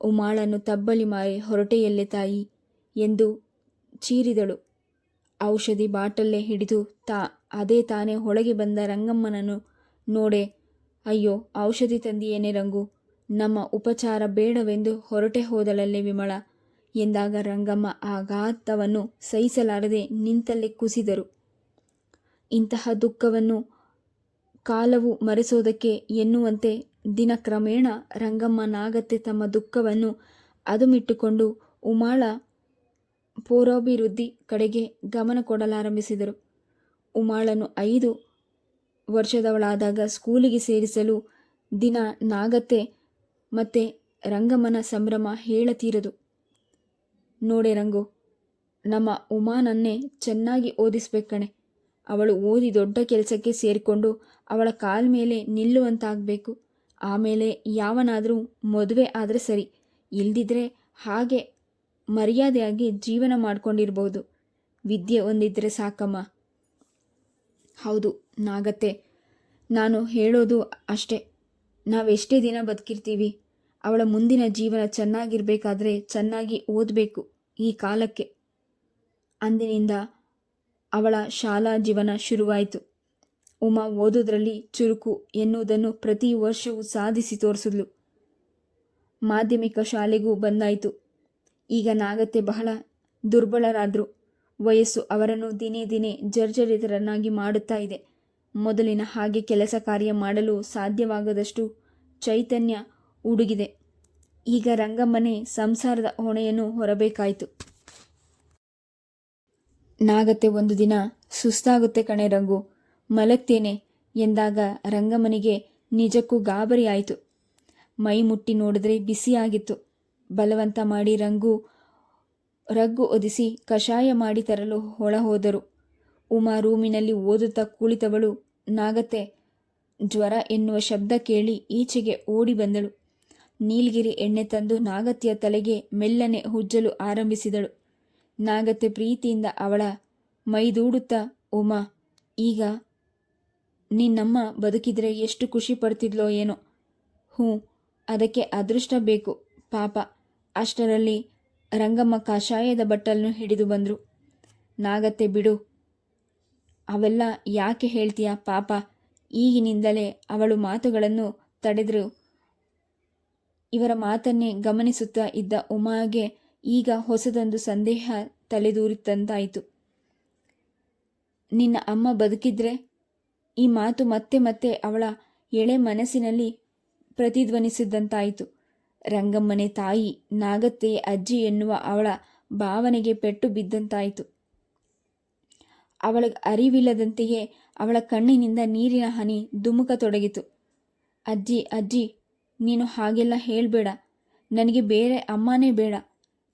ಉಮಾಳನ್ನು ತಬ್ಬಲಿ ಮಾರಿ ಹೊರಟೆಯಲ್ಲೇ ತಾಯಿ ಎಂದು ಚೀರಿದಳು. ಔಷಧಿ ಬಾಟಲ್ಲೇ ಹಿಡಿದು ತಾ, ಅದೇ ತಾನೇ ಒಳಗೆ ಬಂದ ರಂಗಮ್ಮನನ್ನು ನೋಡೆ. ಅಯ್ಯೋ, ಔಷಧಿ ತಂದಿಯೇನೆ ರಂಗು? ನಮ್ಮ ಉಪಚಾರ ಬೇಡವೆಂದು ಹೊರಟೆ ಹೋದಳಲ್ಲೇ ವಿಮಳ. ಎಂದಾಗ ರಂಗಮ್ಮ ಆಘಾತವನ್ನು ಸಹಿಸಲಾರದೆ ನಿಂತಲ್ಲೇ ಕುಸಿದರು. ಇಂತಹ ದುಃಖವನ್ನು ಕಾಲವು ಮರೆಸೋದಕ್ಕೆ ಎನ್ನುವಂತೆ ದಿನಕ್ರಮೇಣ ರಂಗಮ್ಮನಾಗತ್ತೆ ತಮ್ಮ ದುಃಖವನ್ನು ಅದುಮಿಟ್ಟುಕೊಂಡು ಉಮಾಳ ಪೂರ್ವಾಭಿವೃದ್ಧಿ ಕಡೆಗೆ ಗಮನ ಕೊಡಲಾರಂಭಿಸಿದರು. ಉಮಾಳನ್ನು ಐದು ವರ್ಷದವಳಾದಾಗ ಸ್ಕೂಲಿಗೆ ಸೇರಿಸಲು ದಿನ ನಾಗತ್ತೆ ಮತ್ತೆ ರಂಗಮ್ಮನ ಸಂಭ್ರಮ ಹೇಳತೀರದು. ನೋಡೆ ರಂಗು, ನಮ್ಮ ಉಮಾನನ್ನೇ ಚೆನ್ನಾಗಿ ಓದಿಸ್ಬೇಕಣೆ ಅವಳು ಓದಿ ದೊಡ್ಡ ಕೆಲಸಕ್ಕೆ ಸೇರಿಕೊಂಡು ಅವಳ ಕಾಲ ಮೇಲೆ ನಿಲ್ಲುವಂತಾಗಬೇಕು. ಆಮೇಲೆ ಯಾವನಾದರೂ ಮದುವೆ ಆದರೆ ಸರಿ, ಇಲ್ದಿದ್ರೆ ಹಾಗೆ ಮರ್ಯಾದೆಯಾಗಿ ಜೀವನ ಮಾಡ್ಕೊಂಡಿರ್ಬೋದು. ವಿದ್ಯೆ ಒಂದಿದ್ದರೆ ಸಾಕಮ್ಮ. ಹೌದು, ನಾಗತ್ತೆ. ನಾನು ಹೇಳೋದು ಅಷ್ಟೇ. ನಾವೆಷ್ಟೇ ದಿನ ಬದುಕಿರ್ತೀವಿ, ಅವಳ ಮುಂದಿನ ಜೀವನ ಚೆನ್ನಾಗಿರಬೇಕಾದ್ರೆ ಚೆನ್ನಾಗಿ ಓದಬೇಕು ಈ ಕಾಲಕ್ಕೆ. ಅಂದಿನಿಂದ ಅವಳ ಶಾಲಾ ಜೀವನ ಶುರುವಾಯಿತು. ಉಮಾ ಓದೋದ್ರಲ್ಲಿ ಚುರುಕು ಎನ್ನುವುದನ್ನು ಪ್ರತಿ ವರ್ಷವೂ ಸಾಧಿಸಿ ತೋರಿಸಿದ್ಲು. ಮಾಧ್ಯಮಿಕ ಶಾಲೆಗೂ ಬಂದಾಯಿತು. ಈಗ ನಾಗತೆ ಬಹಳ ದುರ್ಬಲರಾದರು ವಯಸ್ಸು ಅವರನ್ನು ದಿನೇ ದಿನೇ ಜರ್ಜರಿತರನ್ನಾಗಿ ಮಾಡುತ್ತಾ ಇದೆ. ಮೊದಲಿನ ಹಾಗೆ ಕೆಲಸ ಕಾರ್ಯ ಮಾಡಲು ಸಾಧ್ಯವಾಗದಷ್ಟು ಚೈತನ್ಯ ಉಡುಗಿದೆ. ಈಗ ರಂಗಮ್ಮನೆ ಸಂಸಾರದ ಹೊಣೆಯನ್ನು ಹೊರಬೇಕಾಯಿತು. ನಾಗತ್ತೆ ಒಂದು ದಿನ, ಸುಸ್ತಾಗುತ್ತೆ ಕಣೆ ರಂಗು. ಮಲಗ್ತೇನೆ ಎಂದಾಗ ರಂಗಮ್ಮನಿಗೆ ನಿಜಕ್ಕೂ ಗಾಬರಿ ಆಯಿತು ಮೈ ಮುಟ್ಟಿ ನೋಡಿದ್ರೆ ಬಿಸಿಯಾಗಿತ್ತು. ಬಲವಂತ ಮಾಡಿ ರಂಗು, ರಗ್ಗು ಒದಿಸಿ ಕಷಾಯ ಮಾಡಿ ತರಲು ಹೋದರು ಉಮಾ ರೂಮಿನಲ್ಲಿ ಓದುತ್ತಾ ಕುಳಿತವಳು. ನಾಗತ್ತೆ, ಜ್ವರ ಎನ್ನುವ ಶಬ್ದ ಕೇಳಿ ಈಚೆಗೆ ಓಡಿ ಬಂದಳು. ನೀಲಗಿರಿ ಎಣ್ಣೆ ತಂದು ನಾಗತ್ಯ ತಲೆಗೆ ಮೆಲ್ಲನೆ ಹುಜ್ಜಲು ಆರಂಭಿಸಿದಳು. ನಾಗತ್ತೆ ಪ್ರೀತಿಯಿಂದ ಅವಳ ಮೈದೂಡುತ್ತಾ ಉಮಾ, ಈಗ ನಿನ್ನಮ್ಮ ಬದುಕಿದ್ರೆ ಎಷ್ಟು ಖುಷಿ ಪಡ್ತಿದ್ಲೋ ಏನೋ. ಹ್ಞೂ, ಅದಕ್ಕೆ ಅದೃಷ್ಟ ಬೇಕು, ಪಾಪ. ಅಷ್ಟರಲ್ಲಿ ರಂಗಮ್ಮ ಕಷಾಯದ ಬಟ್ಟಲನ್ನು ಹಿಡಿದು ಬಂದರು. ನಾಗತ್ತೆ, ಬಿಡು. ಅವೆಲ್ಲ ಯಾಕೆ ಹೇಳ್ತೀಯ ಪಾಪ? ಈಗಿನಿಂದಲೇ ಅವಳು ಮಾತುಗಳನ್ನು ತಡೆದರು. ಇವರ ಮಾತನ್ನೇ ಗಮನಿಸುತ್ತಾ ಇದ್ದ ಉಮಾಗೆ ಈಗ ಹೊಸದೊಂದು ಸಂದೇಹ ತಲೆದೂರಿತಂತಾಯಿತು ನಿನ್ನ ಅಮ್ಮ ಬದುಕಿದ್ರೆ ಈ ಮಾತು ಮತ್ತೆ ಮತ್ತೆ ಅವಳ ಎಳೆ ಮನಸ್ಸಿನಲ್ಲಿ ಪ್ರತಿಧ್ವನಿಸಿದ್ದಂತಾಯಿತು ರಂಗಮ್ಮನೆ ತಾಯಿ, ನಾಗತ್ತೆ ಅಜ್ಜಿ ಎನ್ನುವ ಅವಳ ಭಾವನೆಗೆ ಪೆಟ್ಟು ಬಿದ್ದಂತಾಯಿತು. ಅವಳ ಅರಿವಿಲ್ಲದಂತೆಯೇ ಅವಳ ಕಣ್ಣಿನಿಂದ ನೀರಿನ ಹನಿ ಧುಮುಕ ತೊಡಗಿತು. ಅಜ್ಜಿ ಅಜ್ಜಿ, ನೀನು ಹಾಗೆಲ್ಲ ಹೇಳಬೇಡ. ನನಗೆ ಬೇರೆ ಅಮ್ಮನೇ ಬೇಡ.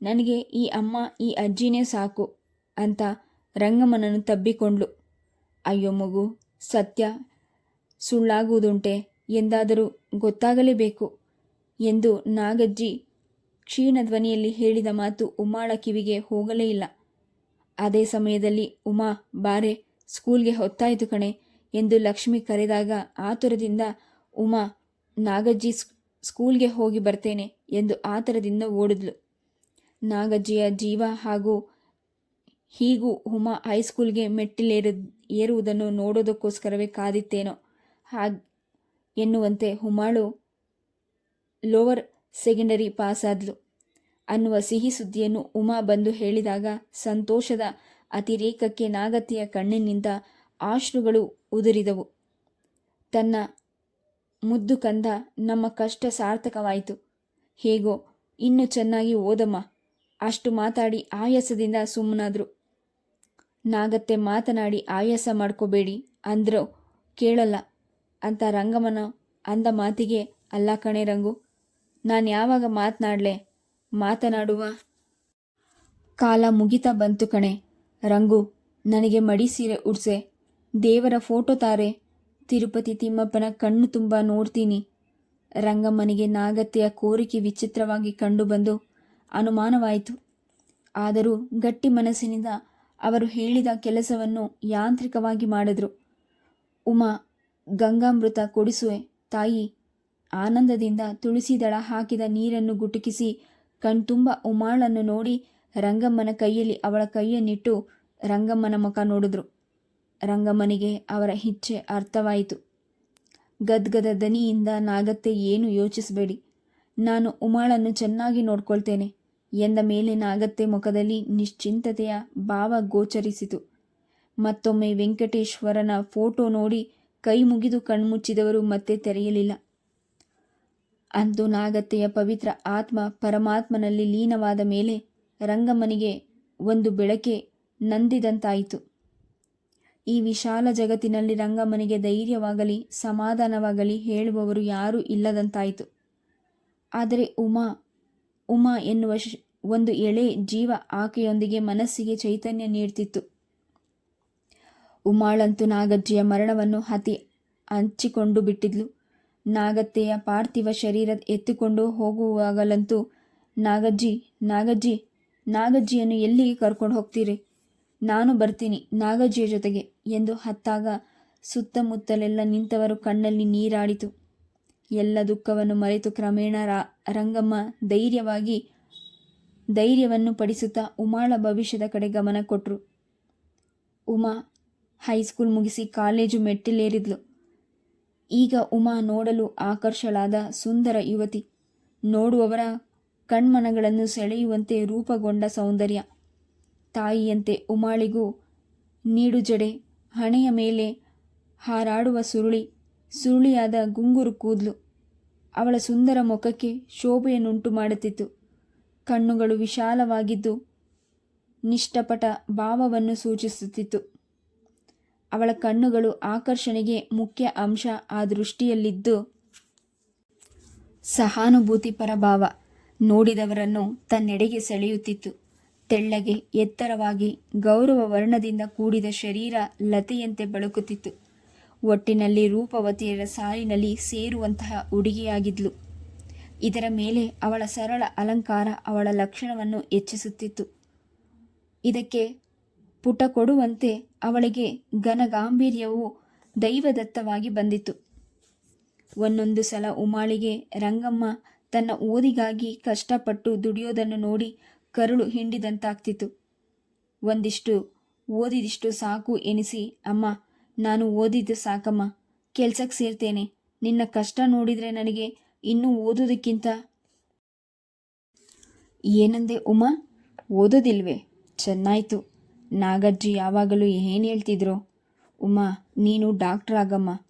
ನನಗೆ ಈ ಅಮ್ಮ, ಈ ಅಜ್ಜಿನೇ ಸಾಕು ಅಂತ ರಂಗಮ್ಮನನ್ನು ತಬ್ಬಿಕೊಂಡ್ಳು. ಅಯ್ಯೋ ಮಗು, ಸತ್ಯ, ಸುಳ್ಳಾಗುವುದುಂಟೆ. ಎಂದಾದರೂ ಗೊತ್ತಾಗಲೇಬೇಕು. ಎಂದು ನಾಗಜ್ಜಿ ಕ್ಷೀಣ ಧ್ವನಿಯಲ್ಲಿ ಹೇಳಿದ ಮಾತು ಉಮಾಳ ಕಿವಿಗೆ ಹೋಗಲೇ ಇಲ್ಲ. ಅದೇ ಸಮಯದಲ್ಲಿ, ಉಮಾ, ಬಾರೆ, ಸ್ಕೂಲ್ಗೆ ಹೊತ್ತಾಯಿತು ಕಣೆ ಎಂದು ಲಕ್ಷ್ಮಿ ಕರೆದಾಗ ಆತುರದಿಂದ, ಉಮಾ, ನಾಗಜ್ಜಿ ಸ್ಕೂಲ್ಗೆ ಹೋಗಿ ಬರ್ತೇನೆ ಎಂದು ಆತರದಿಂದ ಓಡಿದ್ಲು. ನಾಗಜ್ಜಿಯ ಜೀವ ಹಾಗೂ ಹೀಗೂ ಉಮಾ ಹೈಸ್ಕೂಲ್ಗೆ ಮೆಟ್ಟಿಲೇರು ಏರುವುದನ್ನು ನೋಡೋದಕ್ಕೋಸ್ಕರವೇ ಕಾದಿತ್ತೇನೋ ಹಾಗೆ ಎನ್ನುವಂತೆ ಹುಮಾಳು ಲೋವರ್ ಸೆಕೆಂಡರಿ ಪಾಸಾದ್ಲು ಅನ್ನುವ ಸಿಹಿ ಸುದ್ದಿಯನ್ನು ಉಮಾ ಬಂದು ಹೇಳಿದಾಗ ಸಂತೋಷದ ಅತಿರೇಕಕ್ಕೆ ನಾಗತಿಯ ಕಣ್ಣಿನಿಂದ ಆಶ್ರುಗಳು ಉದುರಿದವು. ತನ್ನ ಮುದ್ದು ಕಂದ ನಮ್ಮ ಕಷ್ಟ ಸಾರ್ಥಕವಾಯಿತು. ಹೇಗೋ, ಇನ್ನು ಚೆನ್ನಾಗಿ ಓದಮ್ಮ. ಅಷ್ಟು ಮಾತಾಡಿ ಆಯಾಸದಿಂದ ಸುಮ್ಮನಾದ್ರು ನಾಗತ್ತೆ ಮಾತನಾಡಿ ಆಯಾಸ ಮಾಡ್ಕೋಬೇಡಿ ಅಂದ್ರು ಕೇಳಲ್ಲ. ಅಂತ ರಂಗಮನ ಅಂದ ಮಾತಿಗೆ, ಅಲ್ಲ ಕಣೆ ರಂಗು. ನಾನು ಯಾವಾಗ ಮಾತನಾಡಲೆ? ಮಾತನಾಡುವ? ಕಾಲ ಮುಗಿತಾ ಬಂತು ಕಣೆ. ರಂಗು, ನನಗೆ ಮಡಿ ಸೀರೆ ಉಡ್ಸೆ. ದೇವರ ಫೋಟೋ ತಾರೆ. ತಿರುಪತಿ ತಿಮ್ಮಪ್ಪನ ಕಣ್ಣು ತುಂಬ ನೋಡ್ತೀನಿ. ರಂಗಮ್ಮನಿಗೆ ನಾಗತ್ಯ ಕೋರಿಕೆ ವಿಚಿತ್ರವಾಗಿ ಕಂಡುಬಂದು ಅನುಮಾನವಾಯಿತು. ಆದರೂ ಗಟ್ಟಿ ಮನಸ್ಸಿನಿಂದ ಅವರು ಹೇಳಿದ ಕೆಲಸವನ್ನು ಯಾಂತ್ರಿಕವಾಗಿ ಮಾಡಿದ್ರು. ಉಮಾ, ಗಂಗಾಮೃತ ಕೊಡಿಸುವೆ ತಾಯಿ. ಆನಂದದಿಂದ ತುಳಸಿ ದಳ ಹಾಕಿದ ನೀರನ್ನು ಗುಟುಕಿಸಿ ಕಣ್ತುಂಬ ಉಮಾಳನ್ನು ನೋಡಿ ರಂಗಮ್ಮನ ಕೈಯಲ್ಲಿ ಅವಳ ಕೈಯನ್ನಿಟ್ಟು ರಂಗಮ್ಮನ ಮುಖ ನೋಡಿದ್ರು. ರಂಗಮ್ಮನಿಗೆ ಅವರ ಇಚ್ಛೆ ಅರ್ಥವಾಯಿತು. ಗದ್ಗದ ದನಿಯಿಂದ ನಾಗತ್ತೆ ಏನು ಯೋಚಿಸಬೇಡಿ. ನಾನು ಉಮಾಳನ್ನು ಚೆನ್ನಾಗಿ ನೋಡ್ಕೊಳ್ತೇನೆ. ಎಂದ ಮೇಲೆ ನಾಗತ್ತೆ ಮುಖದಲ್ಲಿ ನಿಶ್ಚಿಂತತೆಯ ಭಾವ ಗೋಚರಿಸಿತು. ಮತ್ತೊಮ್ಮೆ ವೆಂಕಟೇಶ್ವರನ ಫೋಟೋ ನೋಡಿ ಕೈ ಮುಗಿದು ಕಣ್ಮುಚ್ಚಿದವರು ಮತ್ತೆ ತೆರೆಯಲಿಲ್ಲ. ಅಂದು ನಾಗತ್ತೆಯ ಪವಿತ್ರ ಆತ್ಮ ಪರಮಾತ್ಮನಲ್ಲಿ ಲೀನವಾದ ಮೇಲೆ ರಂಗಮ್ಮನಿಗೆ ಒಂದು ಬೆಳಕೆ ನಂದಿದಂತಾಯಿತು. ಈ ವಿಶಾಲ ಜಗತ್ತಿನಲ್ಲಿ ರಂಗಮ್ಮನಿಗೆ ಧೈರ್ಯವಾಗಲಿ, ಸಮಾಧಾನವಾಗಲಿ ಹೇಳುವವರು ಯಾರೂ ಇಲ್ಲದಂತಾಯಿತು. ಆದರೆ ಉಮಾ ಉಮಾ ಎನ್ನುವ ಒಂದು ಎಳೆ ಜೀವ ಆಕೆಯೊಂದಿಗೆ ಮನಸ್ಸಿಗೆ ಚೈತನ್ಯ ನೀಡ್ತಿತ್ತು. ಉಮಾಳಂತೂ ನಾಗಜ್ಜಿಯ ಮರಣವನ್ನು ಅತಿ ಹಂಚಿಕೊಂಡು ಬಿಟ್ಟಿದ್ಲು. ನಾಗತ್ತೆಯ ಪಾರ್ಥಿವ ಶರೀರ ಎತ್ತಿಕೊಂಡು ಹೋಗುವಾಗಲಂತೂ, ನಾಗಜ್ಜಿ ನಾಗಜ್ಜಿ, ನಾಗಜ್ಜಿಯನ್ನು ಎಲ್ಲಿಗೆ ಕರ್ಕೊಂಡು ಹೋಗ್ತೀರಿ? ನಾನು ಬರ್ತೀನಿ ನಾಗಜ್ಜಿಯ ಜೊತೆಗೆ ಎಂದು ಹತ್ತಾಗ ಸುತ್ತಮುತ್ತಲೆಲ್ಲ ನಿಂತವರು ಕಣ್ಣಲ್ಲಿ ನೀರಾಡಿತು. ಎಲ್ಲ ದುಃಖವನ್ನು ಮರೆತು ಕ್ರಮೇಣ ರಾ, ರಂಗಮ್ಮ ಧೈರ್ಯವಾಗಿ ಧೈರ್ಯವನ್ನು ಪಡಿಸುತ್ತಾ ಉಮಾಳ ಭವಿಷ್ಯದ ಕಡೆ ಗಮನ ಕೊಟ್ಟರು ಉಮಾ ಹೈಸ್ಕೂಲ್ ಮುಗಿಸಿ ಕಾಲೇಜು ಮೆಟ್ಟಿಲೇರಿದ್ಲು. ಈಗ ಉಮಾ ನೋಡಲು ಆಕರ್ಷಳಾದ ಸುಂದರ ಯುವತಿ. ನೋಡುವವರ ಕಣ್ಮನಗಳನ್ನು ಸೆಳೆಯುವಂತೆ ರೂಪುಗೊಂಡ ಸೌಂದರ್ಯ. ತಾಯಿಯಂತೆ ಉಮಾಳಿಗೂ ನೀಡುಜಡೆ ಹಣೆಯ ಮೇಲೆ ಹಾರಾಡುವ ಸುರುಳಿ, ಸುರುಳಿಯಾದ ಗುಂಗುರು ಕೂದಲು. ಅವಳ ಸುಂದರ ಮುಖಕ್ಕೆ ಶೋಭೆಯನ್ನುಂಟು ಮಾಡುತ್ತಿತ್ತು. ಕಣ್ಣುಗಳು ವಿಶಾಲವಾಗಿದ್ದು ನಿಷ್ಠಪಟ ಭಾವವನ್ನು ಸೂಚಿಸುತ್ತಿತ್ತು. ಅವಳ ಕಣ್ಣುಗಳು ಆಕರ್ಷಣೆಗೆ ಮುಖ್ಯ ಅಂಶ ಆ ದೃಷ್ಟಿಯಲ್ಲಿದ್ದು ಸಹಾನುಭೂತಿ ಪರಭಾವ ನೋಡಿದವರನ್ನು ತನ್ನೆಡೆಗೆ ಸೆಳೆಯುತ್ತಿತ್ತು. ತೆಳ್ಳಗೆ, ಎತ್ತರವಾಗಿ, ಗೌರವ ವರ್ಣದಿಂದ ಕೂಡಿದ ಶರೀರ ಲತೆಯಂತೆ ಬೆಳಕುತ್ತಿತ್ತು. ಒಟ್ಟಿನಲ್ಲಿ ರೂಪವತಿಯರ ಸಾಲಿನಲ್ಲಿ ಸೇರುವಂತಹ ಉಡುಗೆಯಾಗಿದ್ಲು. ಇದರ ಮೇಲೆ ಅವಳ ಸರಳ ಅಲಂಕಾರ ಅವಳ ಲಕ್ಷಣವನ್ನು ಹೆಚ್ಚಿಸುತ್ತಿತ್ತು. ಇದಕ್ಕೆ ಪುಟ ಕೊಡುವಂತೆ ಅವಳಿಗೆ ಘನಗಾಂಭೀರ್ಯವು ದೈವದತ್ತವಾಗಿ ಬಂದಿತ್ತು ಒಂದೊಂದು ಸಲ ಉಮಾಳಿಗೆ, ರಂಗಮ್ಮ, ತನ್ನ ಓದಿಗಾಗಿ ಕಷ್ಟಪಟ್ಟು ದುಡಿಯೋದನ್ನು ನೋಡಿ ಕರುಳು ಹಿಂಡಿದಂತಾಗ್ತಿತ್ತು. ಒಂದಿಷ್ಟು ಓದಿದಿಷ್ಟು ಸಾಕು ಎನಿಸಿ, ಅಮ್ಮ, ನಾನು ಓದಿದ್ದು ಸಾಕಮ್ಮ ಕೆಲ್ಸಕ್ಕೆ ಸೇರ್ತೇನೆ. ನಿನ್ನ ಕಷ್ಟ ನೋಡಿದರೆ ನನಗೆ ಇನ್ನೂ ಓದೋದಕ್ಕಿಂತ ಏನಂದೆ ಉಮಾ? ಓದೋದಿಲ್ವೇ? ಚೆನ್ನಾಯ್ತು. ನಾಗಜ್ಜಿ ಯಾವಾಗಲೂ ಏನು ಹೇಳ್ತಿದ್ರು? ಉಮಾ, ನೀನು ಡಾಕ್ಟ್ರ್ ಆಗಮ್ಮ.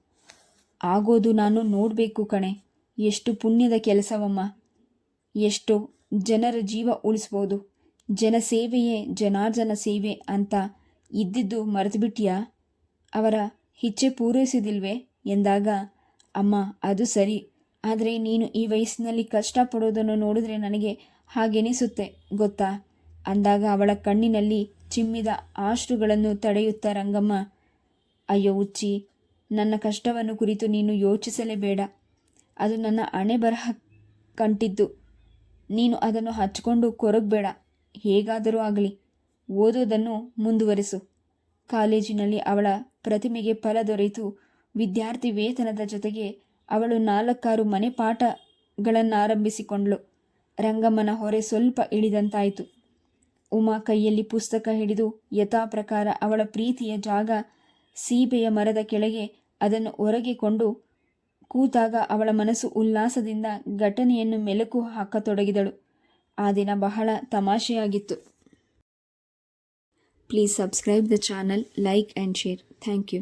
ಆಗೋದು ನಾನು ನೋಡಬೇಕು ಕಣೆ. ಎಷ್ಟು ಪುಣ್ಯದ ಕೆಲಸವಮ್ಮ. ಎಷ್ಟು ಜನರ ಜೀವ ಉಳಿಸ್ಬೋದು. ಜನಸೇವೆಯೇ ಜನಾರ್ಜನ ಸೇವೆ ಅಂತ ಇದ್ದಿದ್ದು ಮರೆತುಬಿಟ್ಟಿಯಾ ಅವರ ಇಚ್ಛೆ ಪೂರೈಸಿದಿಲ್ವೇ? ಎಂದಾಗ, ಅಮ್ಮ, ಅದು ಸರಿ. ಆದರೆ ನೀನು ಈ ವಯಸ್ಸಿನಲ್ಲಿ ಕಷ್ಟಪಡೋದನ್ನು ನೋಡಿದ್ರೆ ನನಗೆ ಹಾಗೆನಿಸುತ್ತೆ ಗೊತ್ತಾ? ಅಂದಾಗ ಅವಳ ಕಣ್ಣಿನಲ್ಲಿ ಚಿಮ್ಮಿದ ಆಶ್ರುಗಳನ್ನು ತಡೆಯುತ್ತಾ ರಂಗಮ್ಮ, ಅಯ್ಯೋ ಉಚ್ಚಿ, ನನ್ನ ಕಷ್ಟವನ್ನು ಕುರಿತು ನೀನು ಯೋಚಿಸಲೇಬೇಡ. ಅದು ನನ್ನ ಅಣೆ ಬರಹ ಕಂಟಿದ್ದು. ನೀನು ಅದನ್ನು ಹಚ್ಕೊಂಡು ಕೊರಗಬೇಡ. ಹೇಗಾದರೂ ಆಗಲಿ ಓದೋದನ್ನು ಮುಂದುವರಿಸು. ಕಾಲೇಜಿನಲ್ಲಿ ಅವಳ ಪ್ರತಿಮೆಗೆ ಫಲ ದೊರೆಯಿತು. ವಿದ್ಯಾರ್ಥಿ ವೇತನದ ಜೊತೆಗೆ ಅವಳು ನಾಲ್ಕಾರು ಮನೆ ಪಾಠಗಳನ್ನಾರಂಭಿಸಿಕೊಂಡ್ಳು. ರಂಗಮ್ಮನ ಹೊರೆ ಸ್ವಲ್ಪ ಇಳಿದಂತಾಯಿತು. ಉಮಾ ಕೈಯಲ್ಲಿ ಪುಸ್ತಕ ಹಿಡಿದು ಯಥಾಪ್ರಕಾರ ಅವಳ ಪ್ರೀತಿಯ ಜಾಗ ಸೀಬೆಯ ಮರದ ಕೆಳಗೆ ಅದನ್ನು ಹೊರಗಿಕೊಂಡು ಕೂತಾಗ ಅವಳ ಮನಸ್ಸು ಉಲ್ಲಾಸದಿಂದ ಘಟನೆಯನ್ನು ಮೆಲುಕು ಹಾಕತೊಡಗಿದಳು. ಆ ದಿನ ಬಹಳ ತಮಾಷೆಯಾಗಿತ್ತು. Please subscribe the channel, like and share. Thank you.